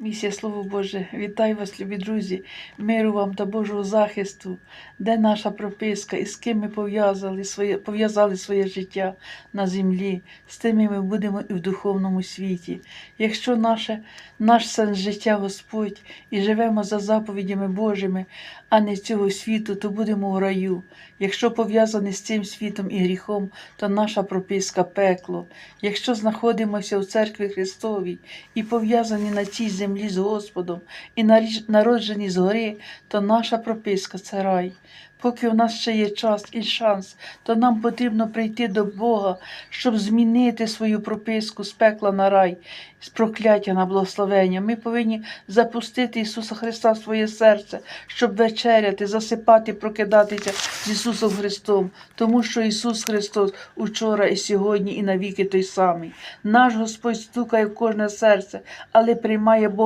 Місія Слово Боже, вітаю вас, любі друзі, миру вам та Божого захисту, де наша прописка і з ким ми пов'язали своє, пов'язали своє життя на землі, з тими ми будемо і в духовному світі. Якщо наше, наш сенс життя Господь і живемо за заповідями Божими, а не цього світу, то будемо в раю. Якщо пов'язані з цим світом і гріхом, то наша прописка пекло. Якщо знаходимося у церкві Христовій і пов'язані на цій землі з Господом і народжені згори, то наша прописка це рай. Поки у нас ще є час і шанс, то нам потрібно прийти до Бога, щоб змінити свою прописку з пекла на рай, з прокляття на благословення. Ми повинні запустити Ісуса Христа в своє серце, щоб вечеряти, засипати, прокидатися з Ісусом Христом, тому що Ісус Христос учора і сьогодні, і навіки той самий. Наш Господь стукає в кожне серце, але приймає Бог.